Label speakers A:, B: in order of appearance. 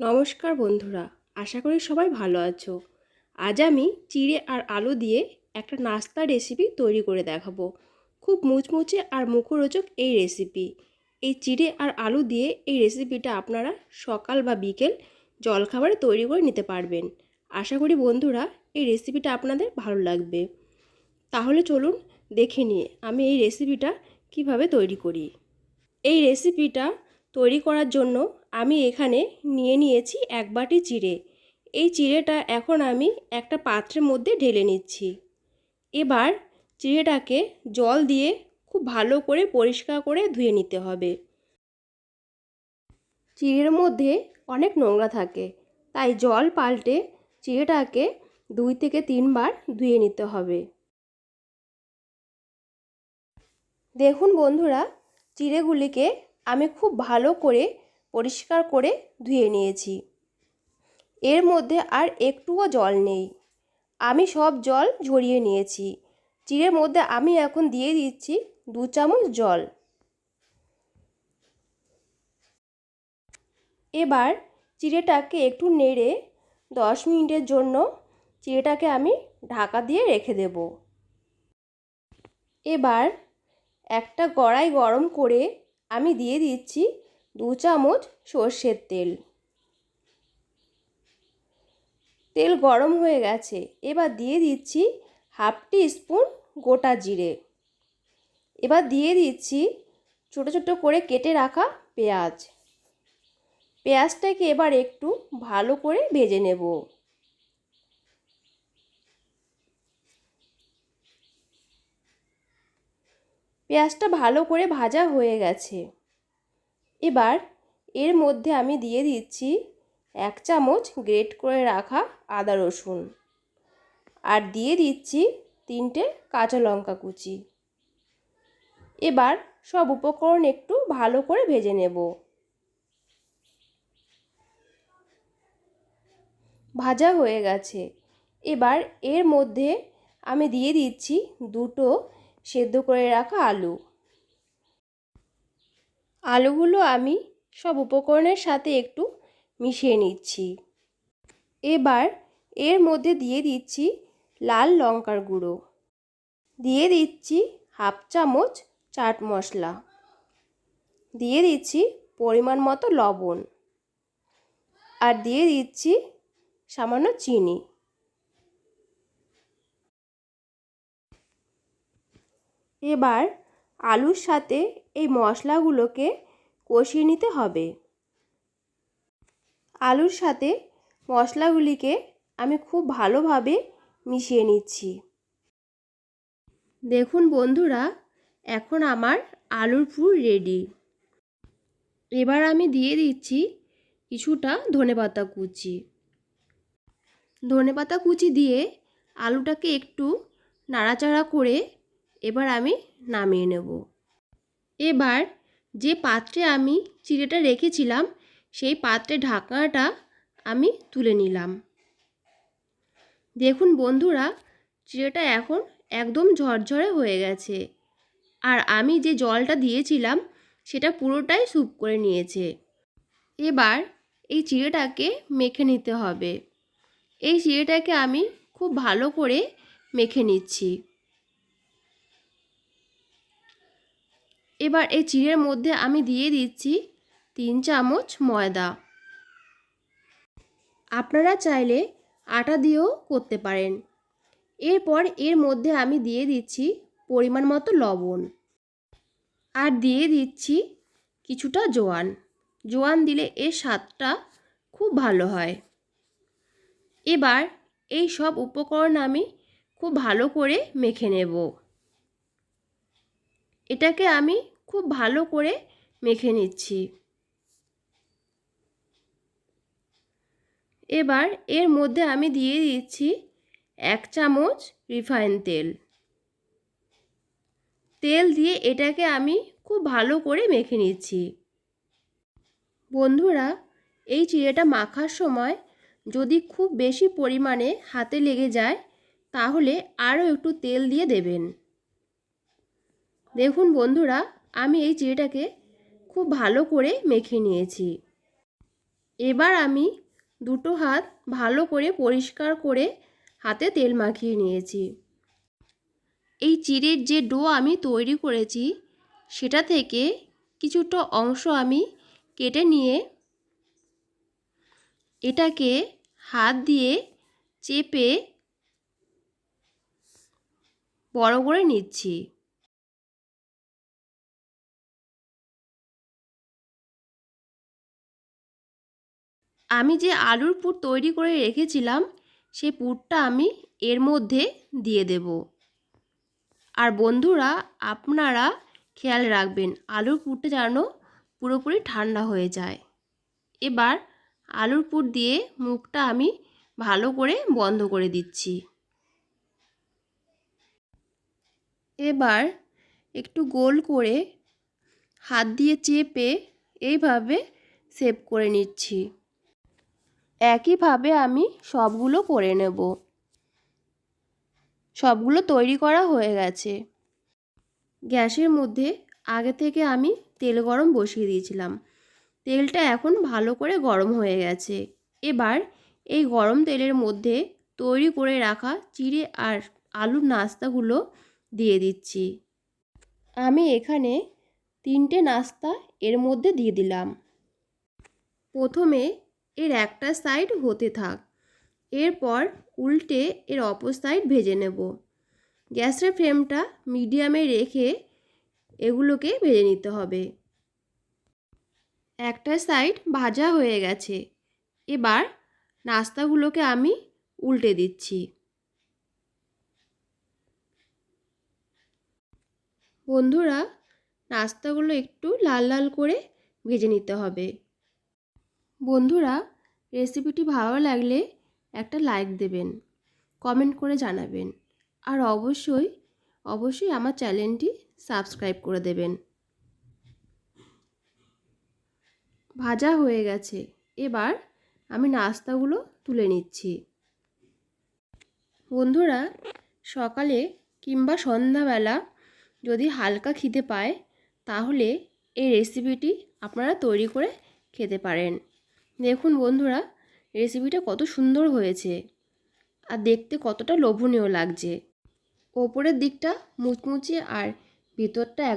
A: নমস্কার বন্ধুরা, আশা করি সবাই ভালো আছো। আজ আমি চিড়ে আর আলু দিয়ে একটা নাস্তা রেসিপি তৈরি করে দেখাবো। খুব মুচমুচে আর মুখরোচক এই রেসিপি এই চিড়ে আর আলু দিয়ে এই রেসিপিটা আপনারা সকাল বা বিকেল জলখাবারে তৈরি করে নিতে পারবেন। আশা করি বন্ধুরা, এই রেসিপিটা আপনাদের ভালো লাগবে। তাহলে চলুন দেখে নিয়ে আমি এই রেসিপিটা কীভাবে তৈরি করি। এই রেসিপিটা তৈরি করার জন্য আমি এখানে নিয়ে নিয়েছি এক বাটি চিড়ে। এই চিড়েটা এখন আমি একটা পাত্রের মধ্যে ঢেলে নিচ্ছি। এবার চিড়েটাকে জল দিয়ে খুব ভালো করে পরিষ্কার করে ধুয়ে নিতে হবে। চিড়ের মধ্যে অনেক নোংরা থাকে, তাই জল পাল্টে চিড়েটাকে দুই থেকে তিনবার ধুয়ে নিতে হবে। দেখুন বন্ধুরা, চিড়েগুলিকে আমি খুব ভালো করে পরিষ্কার করে ধুয়ে নিয়েছি। এর মধ্যে আর একটুও জল নেই। আমি সব জল ঝরিয়ে নিয়েছি। চিড়ের মধ্যে আমি এখন দিয়ে দিচ্ছি দু চামচ জল। এবার চিড়েটাকে একটু নেড়ে দশ মিনিটের জন্য চিড়েটাকে আমি ঢাকা দিয়ে রেখে দেব। এবার একটা কড়াই গরম করে আমি দিয়ে দিচ্ছি দু চামচ সর্ষের তেল। তেল গরম হয়ে গেছে। এবার দিয়ে দিচ্ছি হাফ টি স্পুন গোটা জিরে। এবার দিয়ে দিচ্ছি ছোটো ছোটো করে কেটে রাখা পেঁয়াজ। পেঁয়াজটাকে এবার একটু ভালো করে ভেজে নেব। পেঁয়াজটা ভালো করে ভাজা হয়ে গেছে। এবার এর মধ্যে আমি দিয়ে দিচ্ছি এক চামচ গ্রেট করে রাখা আদা রসুন আর দিয়ে দিচ্ছি তিনটে কাঁচা লঙ্কা কুচি। এবার সব উপকরণ একটু ভালো করে ভেজে নেব। ভাজা হয়ে গেছে। এবার এর মধ্যে আমি দিয়ে দিচ্ছি দুটো সেদ্ধ করে রাখা আলু। আলুগুলো আমি সব উপকরণের সাথে একটু মিশিয়ে নিচ্ছি। এবার এর মধ্যে দিয়ে দিচ্ছি লাল লঙ্কার গুঁড়ো। দিয়ে দিচ্ছি হাফ চামচ চাট মশলা। দিয়ে দিচ্ছি পরিমাণ মতো লবণ। আর দিয়ে দিচ্ছি সামান্য চিনি। এবার আলুর সাথে এই মশলাগুলোকে কষিয়ে নিতে হবে। আলুর সাথে মশলাগুলিকে আমি খুব ভালোভাবে মিশিয়ে নিচ্ছি। দেখুন বন্ধুরা, এখন আমার আলুর পুর রেডি এবার আমি দিয়ে দিচ্ছি কিছুটা ধনেপাতা কুচি। ধনেপাতা কুচি দিয়ে আলুটাকে একটু নাড়াচাড়া করে এবার আমি নামিয়ে নেব। এবার যে পাত্রে আমি চিড়েটা রেখেছিলাম, সেই পাত্রে ঢাকনাটা আমি তুলে নিলাম। দেখুন বন্ধুরা, চিড়েটা এখন একদম ঝরঝরে হয়ে গেছে। আর আমি যে জলটা দিয়েছিলাম, সেটা পুরোটাই স্যুপ করে নিয়েছে। এবার এই চিড়েটাকে মেখে নিতে হবে। এই চিড়েটাকে আমি খুব ভালো করে মেখে নিচ্ছি। এবার এই চিড়ের মধ্যে আমি দিয়ে দিচ্ছি তিন চামচ ময়দা। আপনারা চাইলে আটা দিয়েও করতে পারেন। এরপর এর মধ্যে আমি দিয়ে দিচ্ছি পরিমাণ মতো লবণ। আর দিয়ে দিচ্ছি কিছুটা জোয়ান। জোয়ান দিলে এর স্বাদটা খুব ভালো হয়। এবার এই সব উপকরণ আমি খুব ভালো করে মেখে নেব। এটাকে আমি খুব ভালো করে মেখে নিচ্ছি। এবার এর মধ্যে আমি দিয়ে দিচ্ছি এক চামচ রিফাইন তেল। তেল দিয়ে এটাকে আমি খুব ভালো করে মেখে নিচ্ছি। বন্ধুরা, এই চিড়েটা মাখার সময় যদি খুব বেশি পরিমাণে হাতে লেগে যায়, তাহলে আরও একটু তেল দিয়ে দেবেন। দেখুন বন্ধুরা আমি এই চিড়েটাকে খুব ভালো করে মেখে নিয়েছি। এবার আমি দুটো হাত ভালো করে পরিষ্কার করে হাতে তেল মাখিয়ে নিয়েছি। এই চিড়ের যে ডো আমি তৈরি করেছি, সেটা থেকে কিছুটা অংশ আমি কেটে নিয়ে এটাকে হাত দিয়ে চেপে বড় করে নিচ্ছি। আমি যে আলুর পুর তৈরি করে রেখেছিলাম সেই পুরটা আমি এর মধ্যে দিয়ে দেব। আর বন্ধুরা, আপনারা খেয়াল রাখবেন, আলুর পুরটা যেন পুরোপুরি ঠান্ডা হয়ে যায়। এবার আলুর পুর দিয়ে মুখটা আমি ভালো করে বন্ধ করে দিচ্ছি। এবার একটু গোল করে হাত দিয়ে চেপে এইভাবে সেভ করে নিচ্ছি। একইভাবে আমি সবগুলো করে নেব। সবগুলো তৈরি করা হয়ে গেছে। গ্যাসের মধ্যে আগে থেকে আমি তেল গরম বসিয়ে দিয়েছিলাম। তেলটা এখন ভালো করে গরম হয়ে গেছে। এবার এই গরম তেলের মধ্যে তৈরি করে রাখা চিড়ে আর আলুর নাস্তাগুলো দিয়ে দিচ্ছি। আমি এখানে তিনটে নাস্তা এর মধ্যে দিয়ে দিলাম। প্রথমে এর একটা সাইড হতে থাক। এরপর উল্টে এর অপর সাইড ভেজে নেব। গ্যাসের ফ্লেমটা মিডিয়ামে রেখে এগুলোকে ভেজে নিতে হবে। একটা সাইড ভাজা হয়ে গেছে। এবার নাস্তাগুলোকে আমি উল্টে দিচ্ছি। বন্ধুরা, নাস্তাগুলো একটু লাল লাল করে ভেজে নিতে হবে। বন্ধুরা রেসিপিটি ভালো লাগলে একটা লাইক দেবেন কমেন্ট করে জানাবেন, আর অবশ্যই অবশ্যই আমার চ্যানেলটি সাবস্ক্রাইব করে দেবেন। ভাজা হয়ে গেছে, এবার আমি নাস্তাগুলো তুলে নিচ্ছি। বন্ধুরা, সকালে কিংবা সন্ধ্যাবেলা যদি হালকা খিদে পায়, তাহলে এই রেসিপিটি আপনারা তৈরি করে খেতে পারেন। দেখুন বন্ধুরা রেসিপিটা কত সুন্দর হয়েছে আর দেখতে কতটা লোভনীয় লাগছে। ওপরের দিকটা মুচমুচে আর ভিতরটা এক